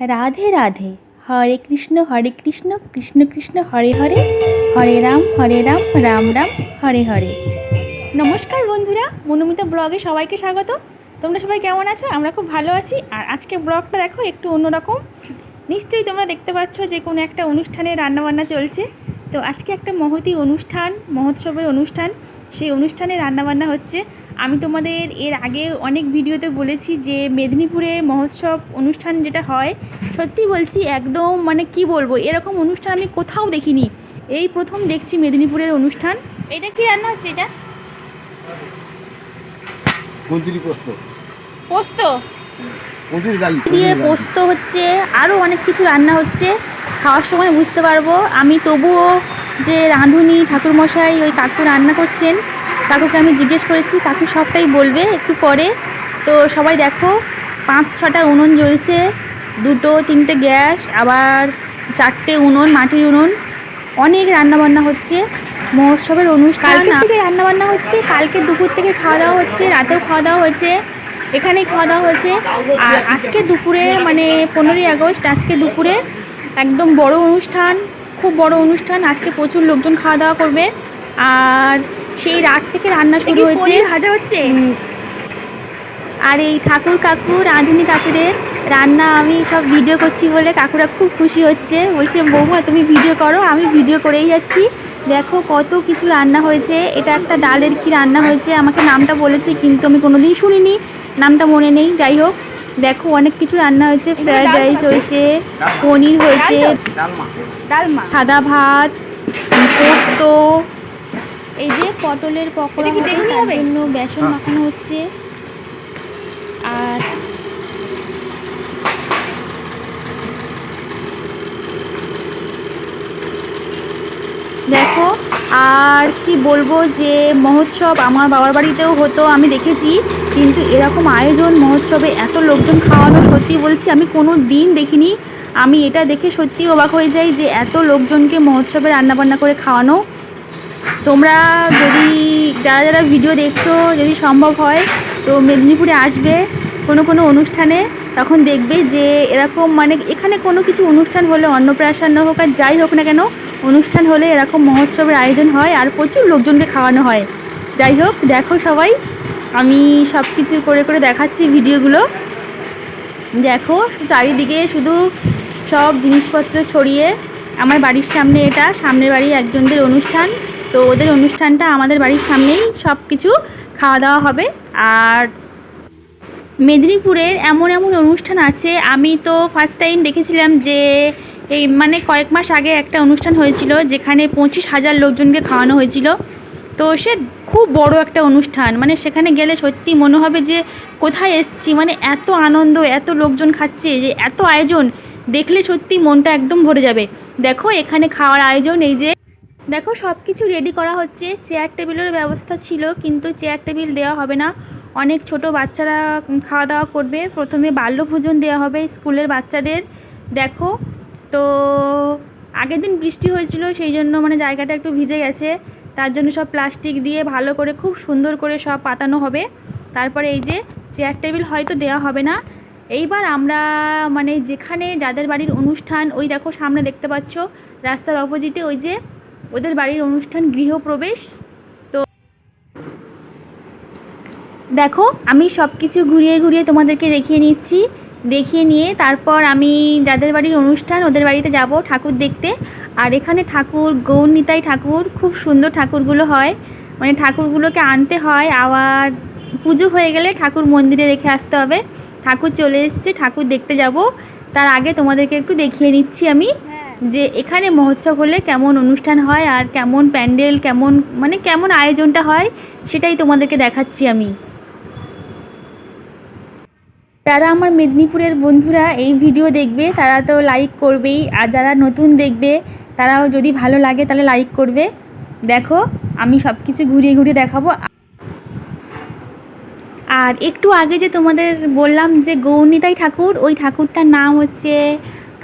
রাধে রাধে। হরে কৃষ্ণ হরে কৃষ্ণ কৃষ্ণ কৃষ্ণ, হরে হরে হরে রাম হরে রাম রাম রাম, হরে হরে। নমস্কার বন্ধুরা, মনোমিতা ব্লগে সবাইকে স্বাগত। তোমরা সবাই কেমন আছো? আমরা খুব ভালো আছি। আর আজকে ব্লগটা দেখো একটু অন্যরকম। নিশ্চয়ই তোমরা দেখতে পাচ্ছ যে কোনো একটা অনুষ্ঠানে রান্নাবান্না চলছে। তো আজকে একটা মহতি অনুষ্ঠান মহোৎসবের অনুষ্ঠান। সেই অনুষ্ঠানে রান্নাবান্না হচ্ছে। আমি তোমাদের এর আগে অনেক ভিডিওতে বলেছি যে মেদিনীপুরে মহোৎসব অনুষ্ঠান যেটা হয় সত্যি বলছি একদম মানে কি বলব এরকম অনুষ্ঠান আমি কোথাও দেখিনি। এই প্রথম দেখছি মেদিনীপুরের অনুষ্ঠান। এটা কি রান্না হচ্ছে এটা? পোস্ত? দিয়ে পোস্ত হচ্ছে আরও অনেক কিছু রান্না হচ্ছে। খাওয়ার সময় বুঝতে পারব। আমি তবুও যে রাঁধুনি ঠাকুরমশাই ওই কাকু রান্না করছেন কাকুকে আমি জিজ্ঞেস করেছি কাকু সবটাই বলবে একটু পরে। তো সবাই দেখো পাঁচ ছটা উনুন জ্বলছে দুটো তিনটে গ্যাস আবার চারটে উনুন মাটির উনুন। অনেক রান্নাবান্না হচ্ছে। মহোৎসবের অনুষ্ঠান কালকে থেকে রান্নাবান্না হচ্ছে কালকে দুপুর থেকে খাওয়া দাওয়া হচ্ছে রাতেও খাওয়া দাওয়া হচ্ছে। এখানেই খাওয়া দাওয়া হয়েছে। আর আজকে দুপুরে মানে পনেরোই আগস্ট আজকে দুপুরে একদম বড় অনুষ্ঠান খুব বড় অনুষ্ঠান। আজকে প্রচুর লোকজন খাওয়া দাওয়া করবে। আর সেই রাত থেকে রান্না শুরু হয়েছে। ভাজা হচ্ছে? আর এই ঠাকুর কাকু রাঁধুনি কাকুদের রান্না আমি সব ভিডিও করছি বলে কাকুরা খুব খুশি হচ্ছে। বলছে বৌমা তুমি ভিডিও করো আমি ভিডিও করেই যাচ্ছি। দেখো কত কিছু রান্না হয়েছে। এটা একটা ডালের কি রান্না হয়েছে? আমাকে নামটা বলেছে কিন্তু আমি কোনোদিন শুনিনি। নামটা মনে নেই যাই হোক। দেখো অনেক কিছু রান্না হয়েছে ফ্রায়েড রাইস হয়েছে পনির হয়েছে সাদা ভাত পোস্ত। এই যে পটলের পকোড়া তার জন্য বেসন মাখানো হচ্ছে। আর দেখো আর কি বলব যে মহোৎসব আমার বাবার বাড়িতেও হতো, আমি দেখেছি। কিন্তু এরকম আয়োজন, মহোৎসবে এত লোকজন খাওয়ানো সত্যি বলছি, আমি কোনো দিন দেখিনি। আমি এটা দেখে সত্যি অবাক হয়ে যাই যে এত লোকজনকে মহোৎসবে রান্নাবান্না করে খাওয়ানো। তোমরা যদি, যারা যারা ভিডিও দেখছ, যদি সম্ভব হয়, তো মেদিনীপুরে আসবে কোনো কোনো অনুষ্ঠানে। তখন দেখবে যে এরকম মানে এখানে কোনো কিছু অনুষ্ঠান হলে অন্নপ্রাশন হোক আর যাই হোক না কেন অনুষ্ঠান হলে এরকম মহোৎসবের আয়োজন হয় আর প্রচুর লোকজনকে খাওয়ানো হয়। যাই হোক, দেখো সবাই। আমি সব কিছু করে করে দেখাচ্ছি ভিডিওগুলো। দেখো, চারিদিকে শুধু সব জিনিসপত্র ছড়িয়ে। আমার বাড়ির সামনে এটা, সামনের বাড়ি একজনদের অনুষ্ঠান। তো ওদের অনুষ্ঠানটা আমাদের বাড়ির সামনেই সব কিছু খাওয়া দাওয়া হবে। আর মেদিনীপুরের এমন এমন অনুষ্ঠান আছে, আমি তো ফার্স্ট টাইম দেখেছিলাম যে এই মানে কয়েক মাস আগে একটা অনুষ্ঠান হয়েছিল যেখানে পঁচিশ হাজার লোকজনকে খাওয়ানো হয়েছিল। তো সে খুব বড় একটা অনুষ্ঠান। মানে সেখানে গেলে সত্যি মনে হবে যে কোথায় এসছি? মানে এত আনন্দ, এত লোকজন খাচ্ছে, যে এত আয়োজন। দেখলে সত্যি মনটা একদম ভরে যাবে। দেখো, এখানে খাওয়ার আয়োজন, এই যে দেখো সব কিছু রেডি করা হচ্ছে। চেয়ার টেবিলের ব্যবস্থা ছিল, কিন্তু চেয়ার টেবিল দেওয়া হবে না। অনেক ছোট বাচ্চারা খাওয়া দাওয়া করবে। প্রথমে বাল্যভোজন দেওয়া হবে স্কুলের বাচ্চাদের। দেখো তো আগের দিন বৃষ্টি হয়েছিল, সেই জন্য মানে জায়গাটা একটু ভিজে গেছে। তার জন্য সব প্লাস্টিক দিয়ে ভালো করে, খুব সুন্দর করে সব পাতানো হবে। তারপরে এই যে চেয়ার টেবিল হয়তো দেওয়া হবে না। এইবার আমরা মানে যেখানে যাদের বাড়ির অনুষ্ঠান, ওই দেখো সামনে দেখতে পাচ্ছ, রাস্তার অপোজিটে ওই যে ওদের বাড়ির অনুষ্ঠান, গৃহপ্রবেশ। তো দেখো, আমি সব কিছু ঘুরিয়ে ঘুরিয়ে তোমাদেরকে দেখিয়ে নিচ্ছি। দেখিয়ে নিয়ে তারপর আমি যাদের বাড়ির অনুষ্ঠান ওদের বাড়িতে যাব ঠাকুর দেখতে। আর এখানে ঠাকুর গৌরনিতাই ঠাকুর খুব সুন্দর ঠাকুরগুলো হয়। মানে ঠাকুরগুলোকে আনতে হয় আবার পুজো হয়ে গেলে ঠাকুর মন্দিরে রেখে আসতে হবে। ঠাকুর চলে এসছে ঠাকুর দেখতে যাব। তার আগে তোমাদেরকে একটু দেখিয়ে নিচ্ছি আমি যে এখানে মহোৎসব হলে কেমন অনুষ্ঠান হয় আর কেমন প্যান্ডেল কেমন মানে কেমন আয়োজনটা হয় সেটাই তোমাদেরকে দেখাচ্ছি আমি। যারা আমার মেদিনীপুরের বন্ধুরা এই ভিডিও দেখবে, তারা তো লাইক করবেই। আর যারা নতুন দেখবে, তারাও যদি ভালো লাগে তাহলে লাইক করবে। দেখো, আমি সব কিছু ঘুরিয়ে ঘুরিয়ে দেখাবো। আর একটু আগে যে তোমাদের বললাম যে গৌরনিতাই ঠাকুর, ওই ঠাকুরটার নাম হচ্ছে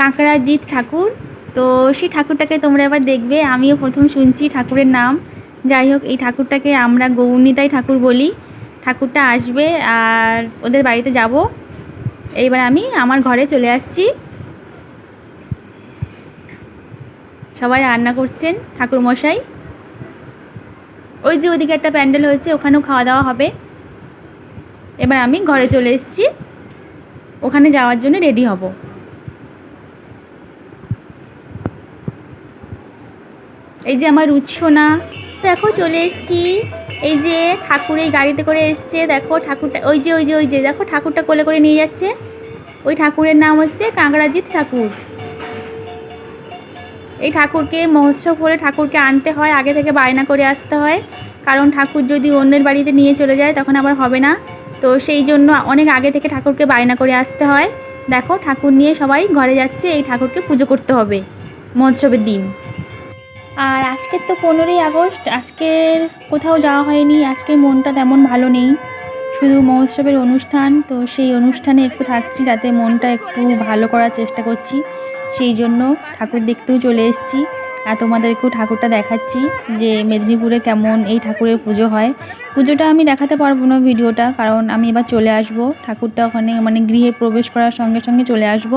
কাঁকড়াজিৎ ঠাকুর। তো সেই ঠাকুরটাকে তোমরা এবার দেখবে, আমিও প্রথম শুনছি ঠাকুরের নাম। যাই হোক, এই ঠাকুরটাকে আমরা গৌরনিতাই ঠাকুর বলি। ঠাকুরটা আসবে, আর ওদের বাড়িতে যাব। এইবার আমি আমার ঘরে চলে আসছি। সবাই রান্না করছেন, ঠাকুরমশাই। ওই যে ওইদিকে একটা প্যান্ডেল হয়েছে, ওখানেও খাওয়া দাওয়া হবে। এবার আমি ঘরে চলে এসেছি। ওখানে যাওয়ার জন্য রেডি হব। এই যে আমার উৎসোনা। দেখো চলে এসেছি। এই যে ঠাকুর এই গাড়িতে করে এসছে, দেখো ঠাকুরটা, ওই যে ওই যে ওই যে, দেখো ঠাকুরটা কোলে করে নিয়ে যাচ্ছে। ওই ঠাকুরের নাম হচ্ছে কাঁকড়াজিৎ ঠাকুর। এই ঠাকুরকে মহোৎসব হলে ঠাকুরকে আনতে হয়, আগে থেকে বায়না করে আসতে হয়। কারণ ঠাকুর যদি অন্যের বাড়িতে নিয়ে চলে যায়, তখন আবার হবে না। তো সেই জন্য অনেক আগে থেকে ঠাকুরকে বায়না করে আসতে হয়। দেখো ঠাকুর নিয়ে সবাই ঘরে যাচ্ছে, এই ঠাকুরকে পুজো করতে হবে মহোৎসবের দিন। আর আজকের তো পনেরোই আগস্ট, আজকের কোথাও যাওয়া হয়নি, আজকের মনটা তেমন ভালো নেই। শুধু মহোৎসবের অনুষ্ঠান, তো সেই অনুষ্ঠানে একটু থাকছি যাতে মনটা একটু ভালো করার চেষ্টা করছি। সেই জন্য ঠাকুর দেখতেও চলে এসেছি আর তোমাদেরকেও ঠাকুরটা দেখাচ্ছি যে মেদিনীপুরে কেমন এই ঠাকুরের পুজো হয়। পুজোটা আমি দেখাতে পারব না ভিডিওটা, কারণ আমি এবার চলে আসব। ঠাকুরটা ওখানে মানে গৃহে প্রবেশ করার সঙ্গে সঙ্গে চলে আসব।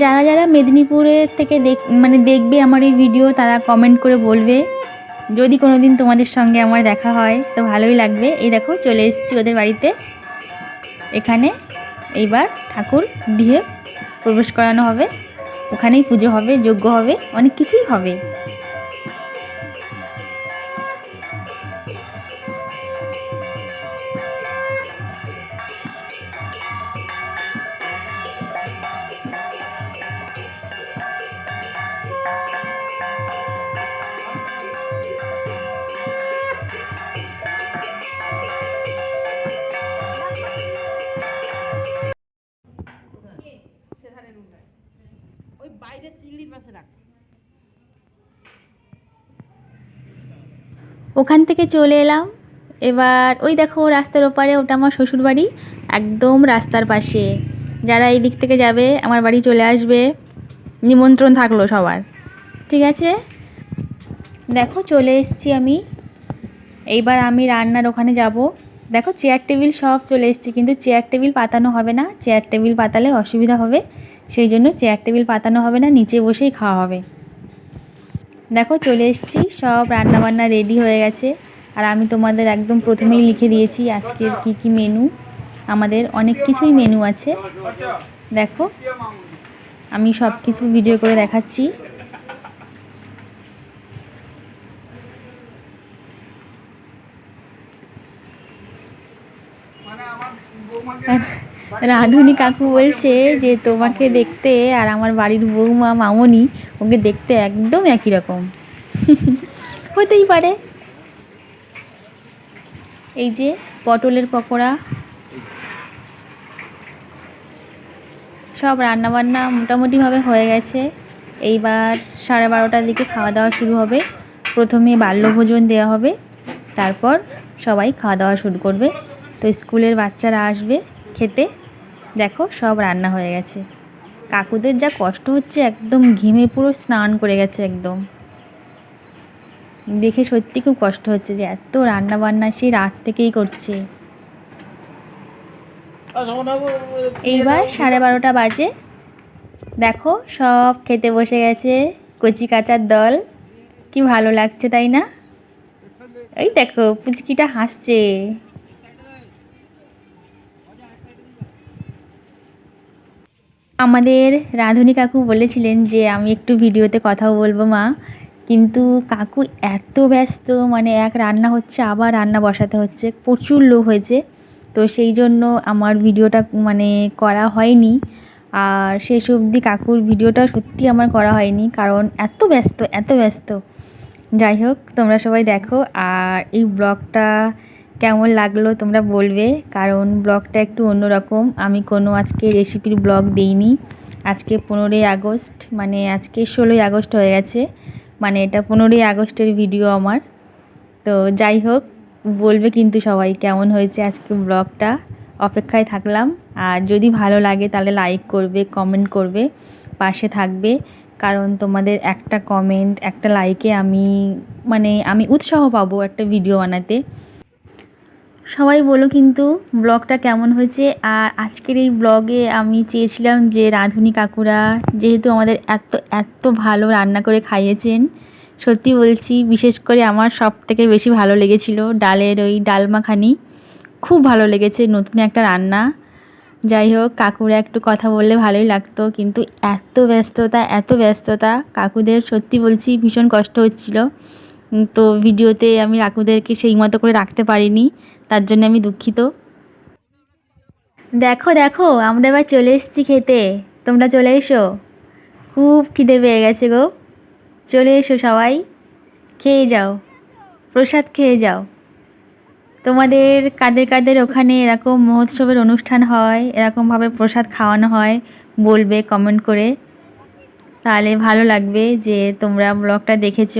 যারা যারা মেদিনীপুরে থেকে দেখ মানে দেখবে আমার এই ভিডিও তারা কমেন্ট করে বলবে, যদি কোনো দিন তোমাদের সঙ্গে আমার দেখা হয়, তো ভালোই লাগবে। এই দেখো, চলে এসেছি ওদের বাড়িতে। এখানে এইবার ঠাকুর গৃহে প্রবেশ করানো হবে। ওখানেই পুজো হবে, যজ্ঞ হবে, অনেক কিছুই হবে। ওখান থেকে চলে এলাম। এবার ওই দেখো রাস্তার ওপারে, ওটা আমার শ্বশুরবাড়ি, একদম রাস্তার পাশে। যারা এই দিক থেকে যাবে, আমার বাড়ি চলে আসবে। নিমন্ত্রণ থাকল সবার। ঠিক আছে? দেখো চলে এসছি আমি। এইবার আমি রান্নার ওখানে যাব। দেখো চেয়ার টেবিল সব চলে এসেছি, কিন্তু চেয়ার টেবিল পাতানো হবে না। চেয়ার টেবিল পাতালে অসুবিধা হবে। সেই জন্য চেয়ার টেবিল পাতানো হবে না, নিচে বসেই খাওয়া হবে। দেখো, চলে এসেছি। সব রান্নাবান্না রেডি হয়ে গেছে। আর আমি তোমাদের একদম প্রথমেই লিখে দিয়েছি আজকের কি কি মেনু আমাদের অনেক কিছুই মেনু আছে। দেখো, আমি সব কিছু ভিডিও করে দেখাচ্ছি। রাঁধুনি কাকু বলছে যে, তোমাকে দেখতে আর আমার বাড়ির বৌমা মামনি, ওকে দেখতে একদম একই রকম। হতেই পারে। এই যে পটলের পকোড়া। সব রান্নাবান্না মোটামুটিভাবে হয়ে গেছে। এইবার সাড়ে বারোটার দিকে খাওয়া দাওয়া শুরু হবে। প্রথমে বাল্যভোজন দেওয়া হবে। তারপর সবাই খাওয়া দাওয়া শুরু করবে। তো স্কুলের বাচ্চারা আসবে। খেতে? দেখো, সব রান্না হয়ে গেছে। কাকুদের যা কষ্ট হচ্ছে, একদম ঘেমে পুরো স্নান করে গেছে একদম। দেখে সত্যি খুব কষ্ট হচ্ছে যে এত রান্না বান্না সেই রাত থেকেই করছে। এইবার সাড়ে বারোটা বাজে। দেখো, সব খেতে বসে গেছে কচি কাচার দল। কি ভালো লাগছে, তাই না? এই দেখো, পুচকিটা হাসছে। আমাদের রাঁধুনি কাকু বলেছিলেন যে, আমি একটু ভিডিওতে কথাও বলব মা। কিন্তু কাকু এত ব্যস্ত মানে এক রান্না হচ্ছে, আবার রান্না বসাতে হচ্ছে, প্রচুর লোক হয়েছে। তো সেই জন্য আমার ভিডিওটা মানে করা হয়নি। আর শেষ অবধি কাকুর ভিডিওটা সত্যি আমার করা হয়নি, কারণ এত ব্যস্ত এত ব্যস্ত। যাই হোক, তোমরা সবাই দেখো। আর এই ব্লগটা কেমন লাগল তোমরা বলবে, কারণ ব্লগটা একটু অন্যরকম। আমি কোনো আজকে রেসিপির ব্লগ দিইনি। আজকে পনেরোই আগস্ট মানে আজকে ষোলোই আগস্ট হয়ে গেছে। মানে এটা পনেরোই আগস্টের ভিডিও আমার। তো যাই হোক, বলবে কিন্তু সবাই কেমন হয়েছে আজকে ব্লগটা। অপেক্ষায় থাকলাম। আর যদি ভালো লাগে তাহলে লাইক করবে কমেন্ট করবে, পাশে থাকবে। কারণ তোমাদের একটা কমেন্ট একটা লাইকে আমি মানে আমি উৎসাহ পাবো একটা ভিডিও বানাতে। সবাই বলো কিন্তু ব্লগটা কেমন হয়েছে? আর আজকের এই ব্লগে আমি চেয়েছিলাম যে রাঁধুনি কাকুরা যেহেতু আমাদের এত এত ভালো রান্না করে খাইয়েছেন, সত্যি বলছি বিশেষ করে আমার সব থেকে বেশি ভালো লেগেছিল ডালের ওই ডাল মাখানি। খুব ভালো লেগেছে, নতুন একটা রান্না। যাই হোক, কাকুরা একটু কথা বললে ভালোই লাগতো, কিন্তু এত ব্যস্ততা এত ব্যস্ততা, কাকুদের সত্যি বলছি ভীষণ কষ্ট হচ্ছিল। তো ভিডিওতে আমি কাকুদেরকে সেই মতো করে রাখতে পারিনি, তার জন্য আমি দুঃখিত। দেখো দেখো, আমরা এবার চলে এসেছি খেতে। তোমরা চলে এসো। খুব খিদে পেয়ে গেছে গো। চলে এসো সবাই। খেয়ে যাও। প্রসাদ খেয়ে যাও। তোমাদের কাদের কাদের ওখানে এরকম মহোৎসবের অনুষ্ঠান হয়, এরকমভাবে প্রসাদ খাওয়ানো হয়, বলবে কমেন্ট করে। তাহলে ভালো লাগবে যে তোমরা ব্লগটা দেখেছ।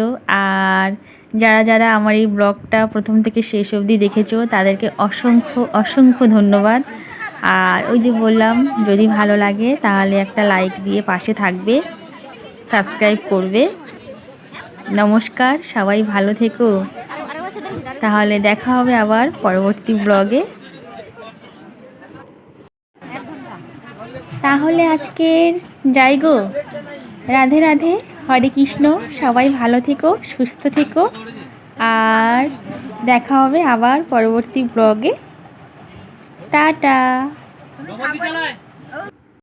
আর যারা যারা আমার এই ব্লগটা প্রথম থেকে শেষ অবধি দেখেছ, তাদেরকে অসংখ্য অসংখ্য ধন্যবাদ। আর ওই যে বললাম, যদি ভালো লাগে তাহলে একটা লাইক দিয়ে পাশে থাকবে, সাবস্ক্রাইব করবে। নমস্কার, সবাই ভালো থেকো। তাহলে দেখা হবে আবার পরবর্তী ব্লগে। তাহলে আজকের, যাই গো। রাধে রাধে, হরে কৃষ্ণ, সবাই ভালো থেকো, সুস্থ থেকো। আর দেখা হবে আবার পরবর্তী ব্লগে টাটা।